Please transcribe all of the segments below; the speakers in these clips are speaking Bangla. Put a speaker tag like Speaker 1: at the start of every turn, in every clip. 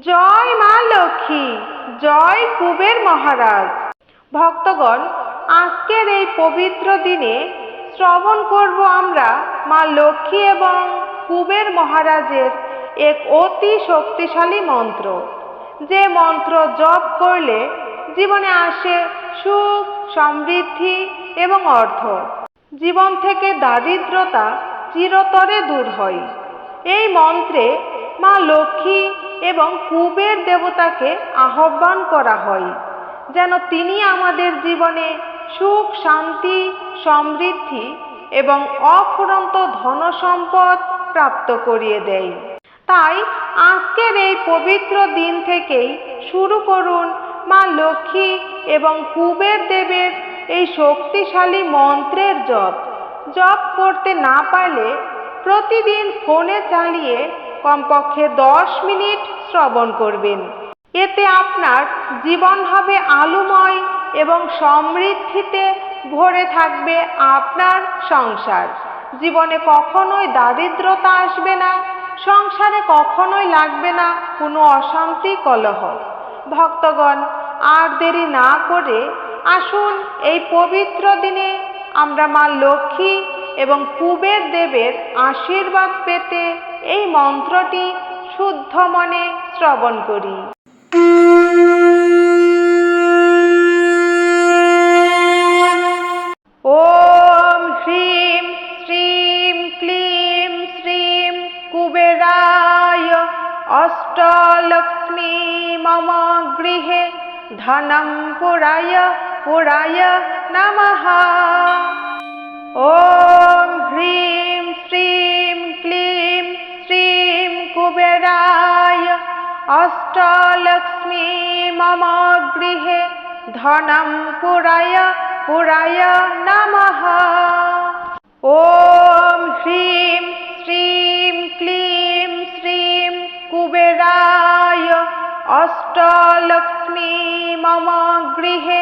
Speaker 1: জয় মা লক্ষ্মী, জয় কুবের মহারাজ। ভক্তগণ, আজকের এই পবিত্র দিনে শ্রবণ করব আমরা মা লক্ষ্মী এবং কুবের মহারাজের এক অতি শক্তিশালী মন্ত্র। যে মন্ত্র জপ করলে জীবনে আসে সুখ, সমৃদ্ধি এবং অর্থ। জীবন থেকে দারিদ্রতা চিরতরে দূর হয়। এই মন্ত্রে মা লক্ষ্মী এবং কুবের দেবতাকে আহ্বান করা হয়, যেন তিনি আমাদের জীবনে সুখ, শান্তি, সমৃদ্ধি এবং অফুরন্ত ধনসম্পদ প্রাপ্ত করিয়ে দেয়। তাই আজকের এই পবিত্র দিন থেকেই শুরু করুন মা লক্ষ্মী এবং কুবের দেবের এই শক্তিশালী মন্ত্রের জপ। জপ করতে না পারলে প্রতিদিন ফোনে চালিয়ে কমপক্ষে দশ মিনিট শ্রবণ করবেন। এতে আপনার জীবন হবে আলোময় এবং সমৃদ্ধিতে ভরে থাকবে আপনার সংসার। জীবনে কখনোই দারিদ্রতা আসবে না, সংসারে কখনোই লাগবে না কোনো অশান্তি কলহ। ভক্তগণ, আর দেরি না করে আসুন এই পবিত্র দিনে আমরা মা লক্ষ্মী এবং কুবের দেবের আশীর্বাদ পেতে এই মন্ত্রটি শুদ্ধ মনে শ্রবণ করি। অষ্টলক্ষ্মী মম গৃহে ধনম পুরায় পুরায় নমঃ। ॐ ह्रीं श्रीं क्लीं श्रीं कुबेराय अष्टलक्ष्मी मम गृहे धनं पुराय पुराय नमः ॐ ह्रीं श्रीं क्लीं श्रीं कुबेराय अष्टलक्ष्मी मम गृहे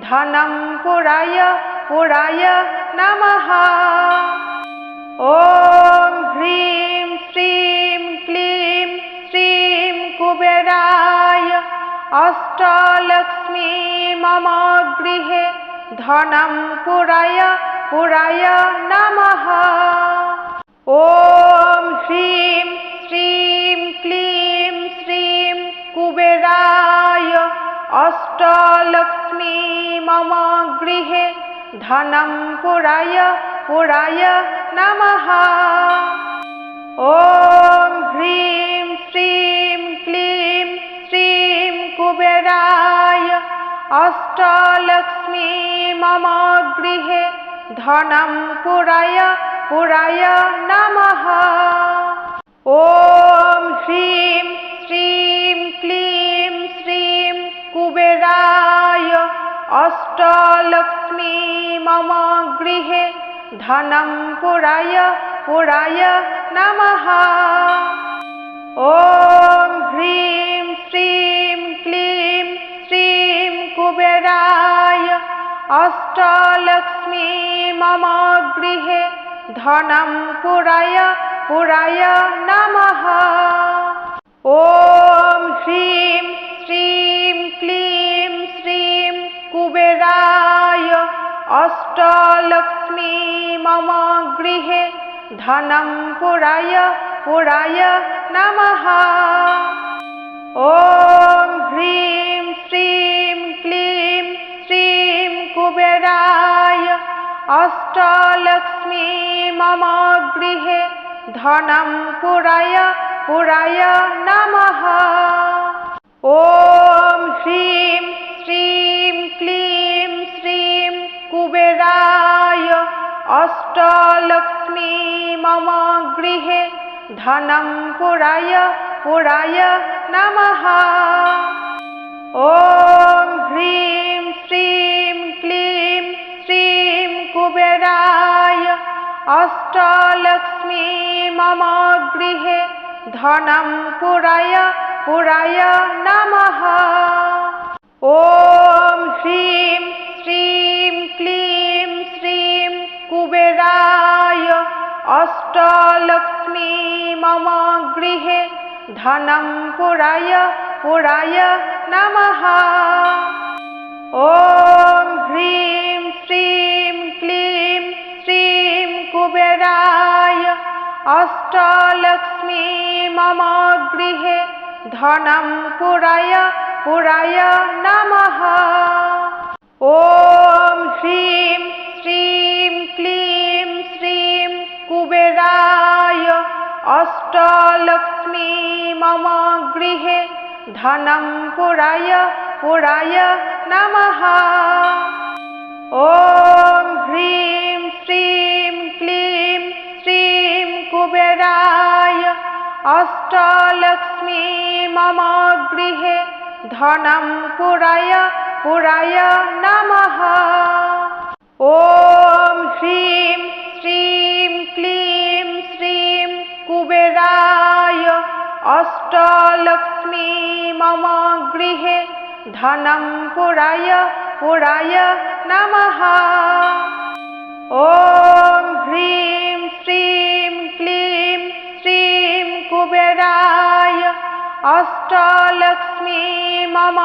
Speaker 1: धनं पुराय নমঃ ওম হ্রিম শ্রীম ক্লিম শ্রীম কুবেরায় অষ্টলক্ষ্মী মম গৃহে ধনম পুরায় পুরায় নমঃ ওম হ্রিম শ্রীম ক্লিম শ্রীম কুবেরায় অষ্টলক্ষ্মী মম গৃহে ধনং পুরায় পুরায় নমঃ। ওম হ্রিম শ্রীম ক্লিম শ্রীম কুবেরায়। অষ্টলক্ষ্মী মম গৃহে ধনং পুরায় পুরায় নমঃ। ওম হ্রিম শ্রীম ক্লিম শ্রীম কুবেরায়। অষ্টলক্ষ্মী अष्टलक्ष्मी मम गृहे धनं पुराय पुराय नमः ॐ ह्रीं श्रीं क्लीं श्रीं कुबेराय अष्टलक्ष्मी मम गृहे धनं पुराय पुराय नमः ॐ ह्रीं श्रीं क्लीं श्रीं कुबेराय অষ্টলক্ষ্মী মম গৃহে ধনং পুরায় পুরায় নম। ওম হ্রীম শ্রীম ক্লিম শ্রীম কুবেরায় অষ্টলক্ষ্মী মম গৃহে ধনম পুরায় পুরায় নম। ওম গৃহে ধনং পুরায় পুরায় নমঃ। ওম হ্রিম শ্রীম ক্লিম শ্রীম কুবেরায়, অষ্টলক্ষ্মী মম গৃহে ধনং পুরায় পুরায় নমঃ। ওম হ্রিম अष्टलक्ष्मी मम गृहे धनं पुराय पुराय नमः ॐ ह्रीं श्रीं क्लीं श्रीं कुबेराय अष्टलक्ष्मी मम गृहे धनं पुराय पुराय नमः ॐ ह्रीं श्रीं অষ্টালক্ষ্মী মম গৃহে ধনম পুরায় পুরায় নমঃ। ওম হ্রিম শ্রীম ক্লিম শ্রীম কুবেরায় অষ্টালক্ষ্মী মম গৃহে ধনম পুরায় পুরায় নমঃ। ওম হ্রিম শ্রীম ক্লিম कुबेराय अष्टलक्ष्मी मम गृहे धनं पुराय पुराय नमः ॐ ह्रीं श्रीं क्लीं श्रीं कुबेराय अष्टलक्ष्मी मम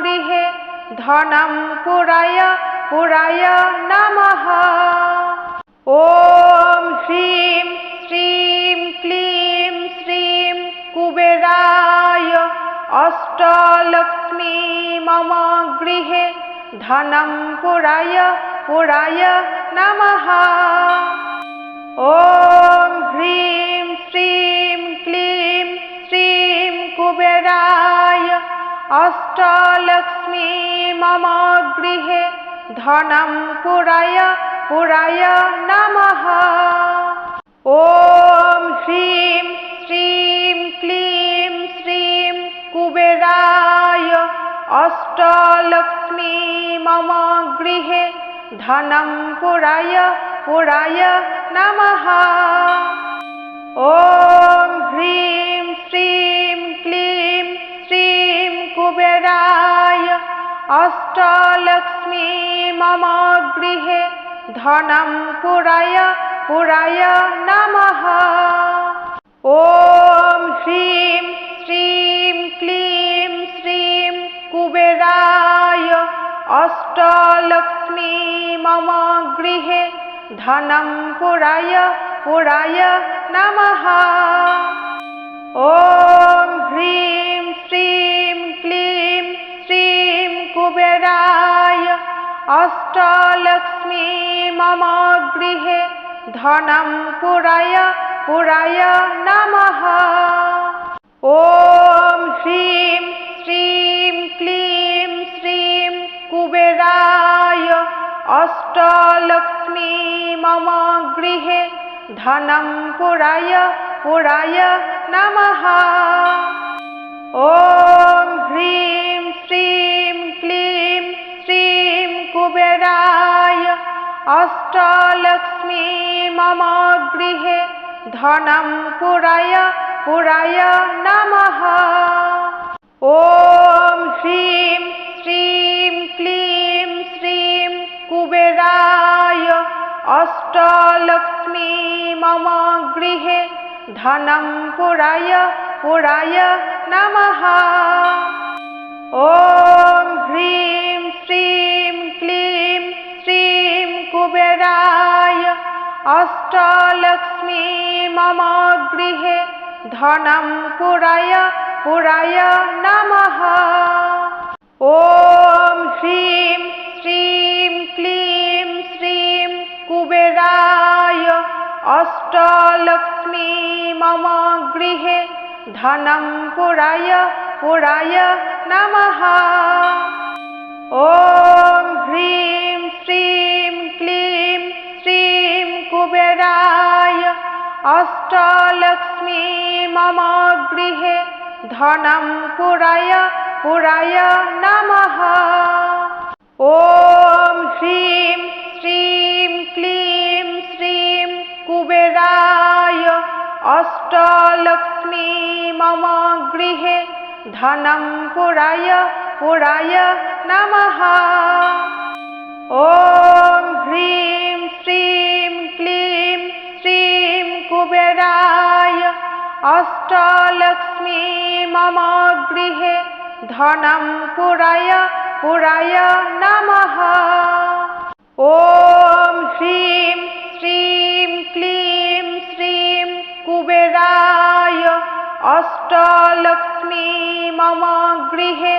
Speaker 1: गृहे धनं पुराय पुराय नमः ॐ ह्रीं ধনম পুরায় পুরায় নমঃ। ওম হ্রিম শ্রীম ক্লিম শ্রীম কুবেরায়। অষ্টলক্ষ্মী মম গৃহে ধনম পুরায় পুরায় নমঃ। ওম হ্রিম শ্রীম ক্লিম শ্রীম কুবেরায়। অষ্টলক্ষ্মী মম গৃহে ধনং পুরায় পুরায় নমঃ ওম হ্রিম শ্রীম ক্লিম শ্রীম কুবেরায় অষ্টলক্ষ্মী মম গৃহে ধনং পুরায় পুরায় নমঃ ওম হ্রিম শ্রীম ক্লিম শ্রীম কুবেরায় অষ্টালক্ষ্মী মম গৃহে ধনং পুরায় পুরায় নমঃ। ওম হ্রিম শ্রীম ক্লিম শ্রীম কুবেরায়। অষ্টলক্ষ্মী মম গৃহে ধনম পুরায় পুরায় নমঃ। ওম হ্রিম শ্রী অষ্টলক্ষ্মী মম গৃহে ধনম পুরায় পুরায় নমঃ। ওম হ্রিম শ্রীম ক্লিম শ্রীম কুবেরায় অষ্টলক্ষ্মী মম গৃহে ধনম পুরায় পুরায় নমঃ। ওম হ্রিম শ্রী অষ্টলক্ষ্মী মম গৃহে ধনং পুরায় পুরায় নম ওম হ্রিম শ্রীম ক্লিম শ্রীম কুবেরায় অষ্টলক্ষ্মী মম গৃহে ধনং পুরায় পুরায় নম ওম হ্রিম अष्टलक्ष्मी मम गृहे धनं पुराय पुराय नमः ॐ ह्रीं श्रीं क्लीं श्रीं कुबेराय अष्टलक्ष्मी मम गृहे धनं पुराय पुराय नमः ॐ ह्रीं श्रीं अष्टलक्ष्मी मम गृहे धनं पुराय पुराय नमः ॐ ह्रीं श्रीं क्लीं श्रीं कुबेराय अष्टलक्ष्मी मम गृहे धनं पुराय पुराय नमः ॐ ह्रीं अष्टलक्ष्मी मम गृहे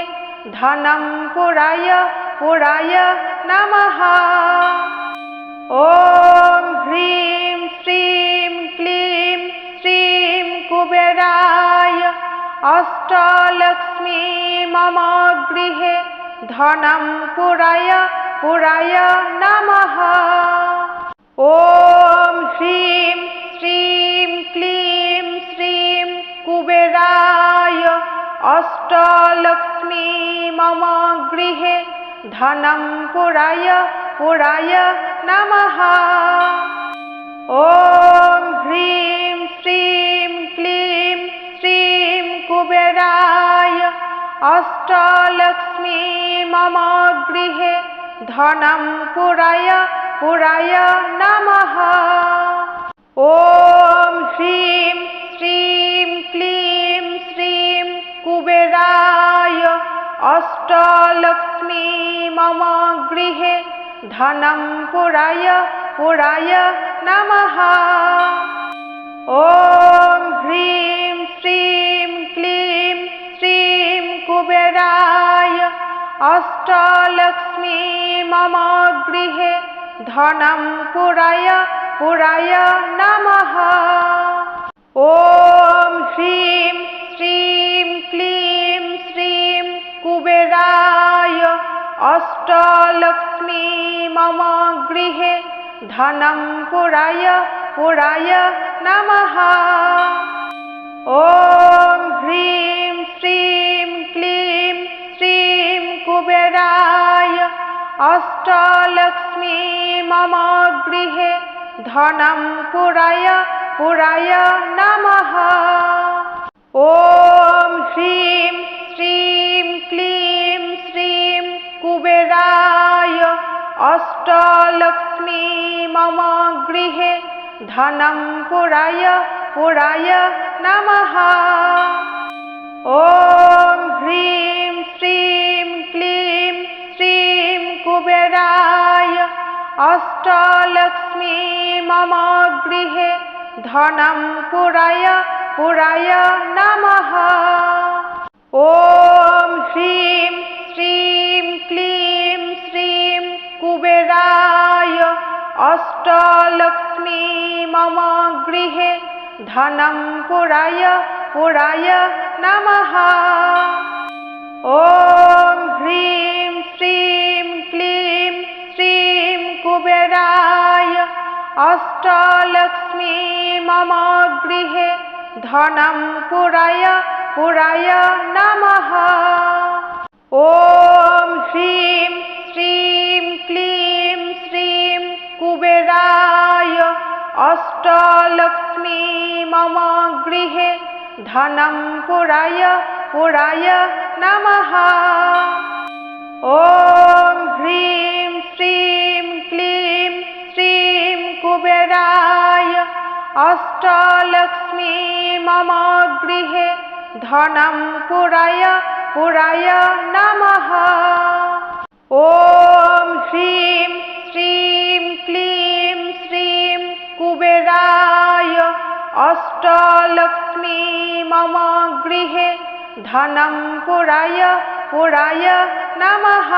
Speaker 1: धनं पुराय पुराय नमः ॐ ह्रीं श्रीं क्लीं श्रीं कुबेराय अष्टलक्ष्मी मम गृहे धनं पुराय पुराय नमः ॐ ह्रीं अष्टलक्ष्मी मम गृहे धनं पुराय पुराय नमः ॐ ह्रीं श्रीं क्लीं श्रीं कुबेराय अष्टलक्ष्मी मम गृहे धनं पुराय पुराय नमः ॐ ह्रीं অষ্টলক্ষ্মী মম গৃহে ধনম পুরায় পুরায় নম। ও হ্রীম শ্রীম ক্লিম শ্রীম কুবেরায়। অষ্টলক্ষ্মী মম গৃহে ধনম পুরায় পুরায় নম। ও হ্রীম अष्टलक्ष्मी मम गृहे धनं पुराय पुराय नमः ॐ ह्रीं श्रीं क्लीं श्रीं कुबेराय अष्टलक्ष्मी मम गृहे धनं पुराय पुराय नमः ॐ ह्रीं श्रीं অষ্টালক্ষ্মী মম গৃহে ধনং পুরায় পুরায় নমঃ ওম হ্রিম শ্রীম ক্লিম শ্রীম কুবেরায় অষ্টলক্ষ্মী মম গৃহে ধনম পুরায় পুরায় নমঃ ওম হ্রিম कुबेराय अष्टलक्ष्मी मम गृहे धनं पुराय पुराय नमः ॐ ह्रीं श्रीं क्लीं श्रीं कुबेराय अष्टलक्ष्मी मम गृहे धनं पुराय पुराय नमः ॐ ह्रीं श्रीं कुबेराय अष्टलक्ष्मी मम गृहे धनं पुराय पुराय नमः ॐ ह्रीं श्रीं क्लीं श्रीं कुबेराय अष्टलक्ष्मी मम गृहे धनं पुराय पुराय नमः ॐ ह्रीं श्रीं অষ্টালক্ষ্মী মম গৃহে ধনম পুরায় পুরায় নমঃ।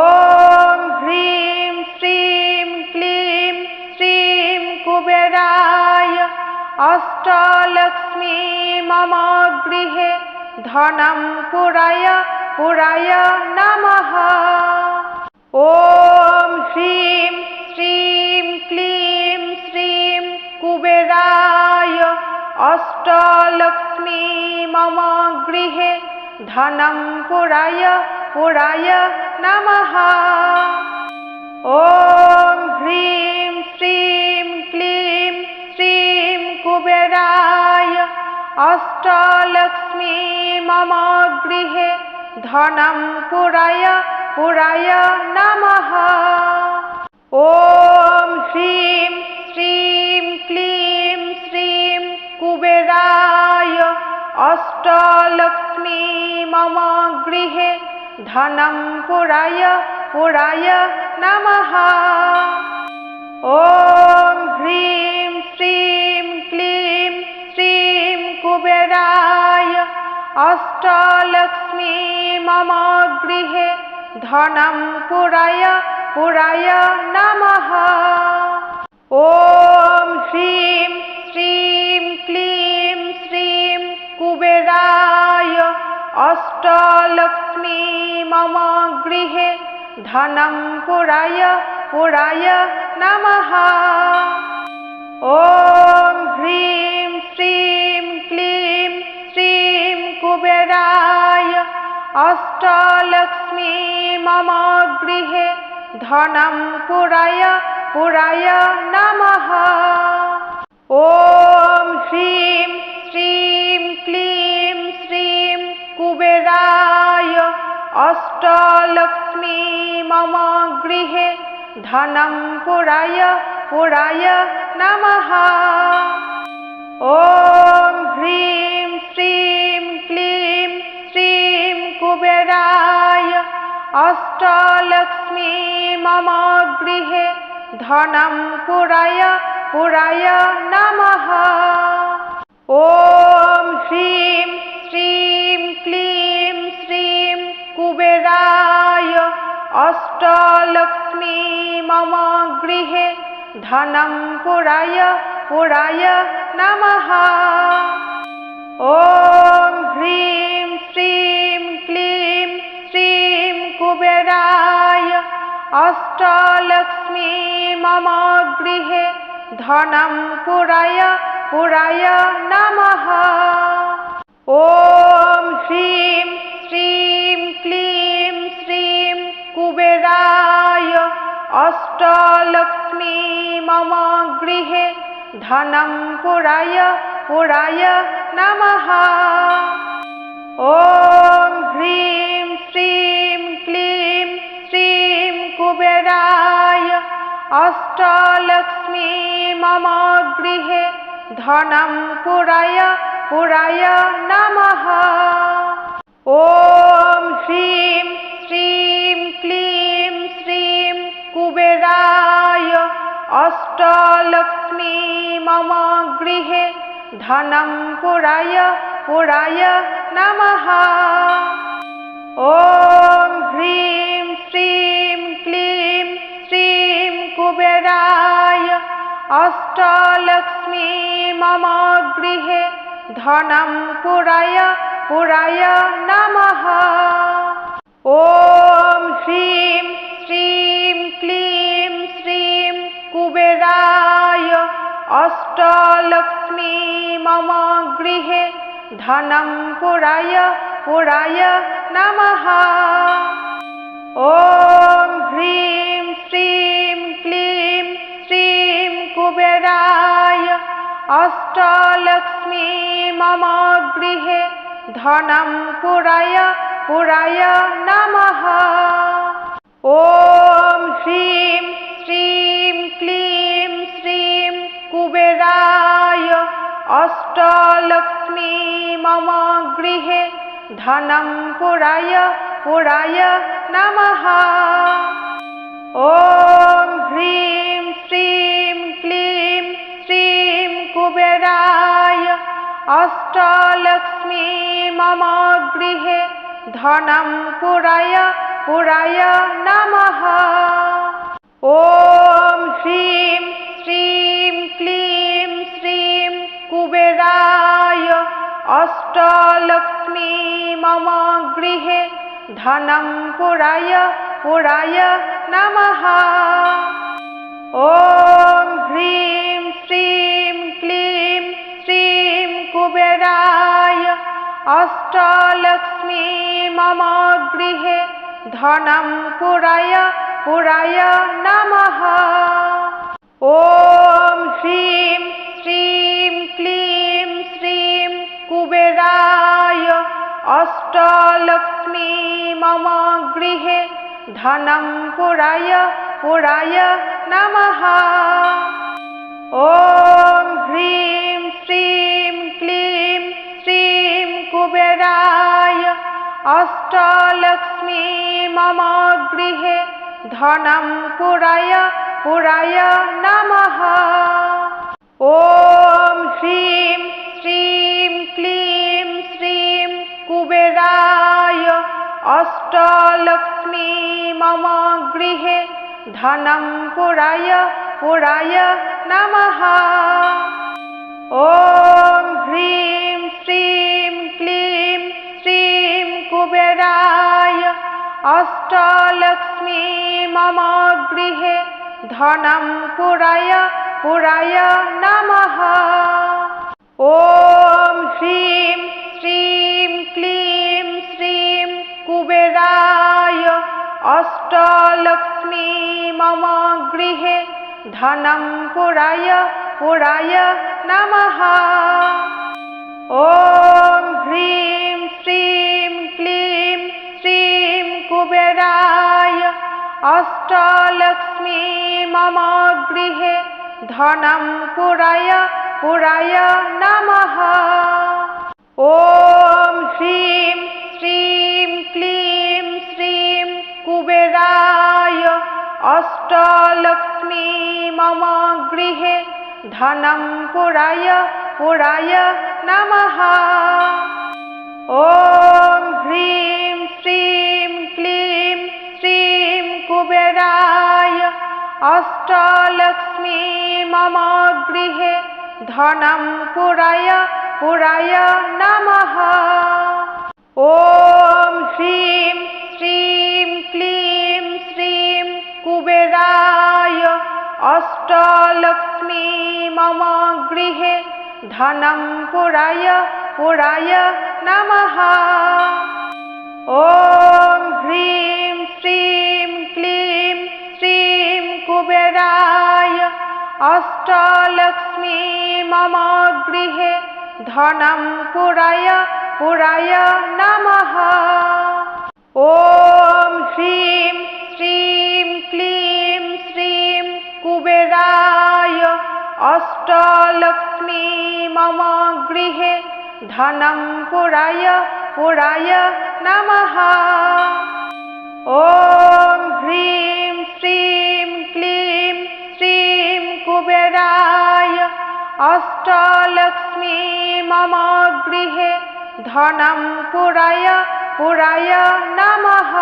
Speaker 1: ওম হ্রিম শ্রীম ক্লিম শ্রীম কুবেরায় অষ্টালক্ষ্মী মম গৃহে ধনম পুরায় পুরায় নমঃ। ওম হ্রিম শ্রীম ক্লিম অষ্টলক্ষ্মী মম গৃহে ধনম পুরায় পুরায় নম। ও হ্রীম শ্রীম ক্লিম শ্রীম কুবেরায় অষ্টলক্ষ্মী মম গৃহে ধনম পুরায় পুরায় নম। ও হ্রীম अष्टलक्ष्मी मम गृहे धनं पुराय पुराय नमः ॐ ह्रीं श्रीं क्लीं श्रीं कुबेराय अष्टलक्ष्मी मम गृहे धनं पुराय पुराय नमः ॐ ह्रीं श्रीं অষ্টালক্ষ্মী মম গৃহে ধনম পুরায় পুরায় নমঃ। ওম হ্রিম শ্রীম ক্লিম শ্রীম কুবেরায় অষ্টালক্ষ্মী মম গৃহে ধনম পুরায় পুরায় নমঃ। ওম হ্রিম अष्टलक्ष्मी मम गृहे धनं पुराय पुराय नमः ॐ ह्रीं श्रीं क्लीं श्रीं कुबेराय अष्टलक्ष्मी मम गृहे धनं पुराय पुराय नमः ॐ ह्रीं अष्टलक्ष्मी मम गृहे धनं पुराय पुराय नमः ॐ ह्रीं श्रीं क्लीं श्रीं कुबेराय अष्टलक्ष्मी मम गृहे धनं पुराय पुराय नमः ॐ ह्रीं श्रीं कुबेराय अष्टलक्ष्मी मम गृहे धनं पुराय पुराय नमः ॐ ह्रीं श्रीं क्लीं श्रीं कुबेराय अष्टलक्ष्मी मम गृहे धनं पुराय पुराय नमः ॐ ह्रीं कुबेराय अष्टलक्ष्मी मम गृहे धनं पुराय पुराय नमः ॐ ह्रीं श्रीं क्लीं श्रीं कुबेराय अष्टलक्ष्मी मम गृहे धनं पुराय पुराय नमः ॐ ह्रीं श्रीं অষ্টালক্ষ্মী মম গৃহে ধনম পুরায় পুরায় নমঃ। ওম হ্রিম শ্রীম ক্লিম শ্রীম কুবেরায় অষ্টলক্ষ্মী মম গৃহে ধনম পুরায় পুরায় নম। ধনম পুরায় পুরায় নমঃ। ওম হ্রিম শ্রীম ক্লিম শ্রীম কুবেরায়। অষ্টলক্ষ্মী মম গৃহে ধনম পুরায় পুরায় নমঃ। ওম হ্রিম শ্রীম ক্লিম শ্রীম কুবেরায়। অষ্টলক্ষ্মী মমা গৃহে ধনম পুরায় পুরায় নমঃ ওম হ্রিম শ্রীম ক্লিম শ্রীম কুবেরায় অষ্টলক্ষ্মী মম গৃহে ধনম পুরায় পুরায় নমঃ ওম হ্রিম শ্রীম ক্লিম শ্রীম কুবেরায় অষ্ট अष्टलक्ष्मी मम गृहे धनं पुराय पुराय नमः ॐ ह्रीं श्रीं क्लीं श्रीं कुबेराय अष्टलक्ष्मी मम गृहे धनं पुराय पुराय नमः ॐ ह्रीं श्रीं कुबेराय अष्टलक्ष्मी मम गृहे धनं पुराय पुराय नमः ॐ ह्रीं श्रीं क्लीं श्रीं कुबेराय अष्टलक्ष्मी मम गृहे धनं पुराय पुराय नमः ধনং পুরায় পুরায় নমঃ। ওম হ্রিম শ্রীম ক্লিম শ্রীম কুবেরায়। অষ্টলক্ষ্মী মম গৃহে ধনং পুরায় পুরায় নমঃ। ওম হ্রিম শ্রীম ক্লিম শ্রীম কুবেরায়। অষ্টলক্ষ্মী মম গৃহে ধনম পুরায় পুরায় নমঃ ওম হ্রিম শ্রীম ক্লিম শ্রীম কুবেরায় অষ্টলক্ষ্মী মম গৃহে ধনম পুরায় পুরায় নমঃ ওম হ্রিম অষ্টালক্ষ্মী মম গৃহে ধনং পুরায় পুরায় নমঃ ওম হ্রিম শ্রীম ক্লিম শ্রীম কুবেরায় অষ্টলক্ষ্মী মম গৃহে ধনং পুরায় পুরায় নমঃ ওম হ্রিম শ্রী कुबेराय अष्टलक्ष्मी मम गृहे धनं पुराय पुराय नमः ॐ ह्रीं श्रीं क्लीं श्रीं कुबेराय अष्टलक्ष्मी मम गृहे धनं पुराय पुराय नमः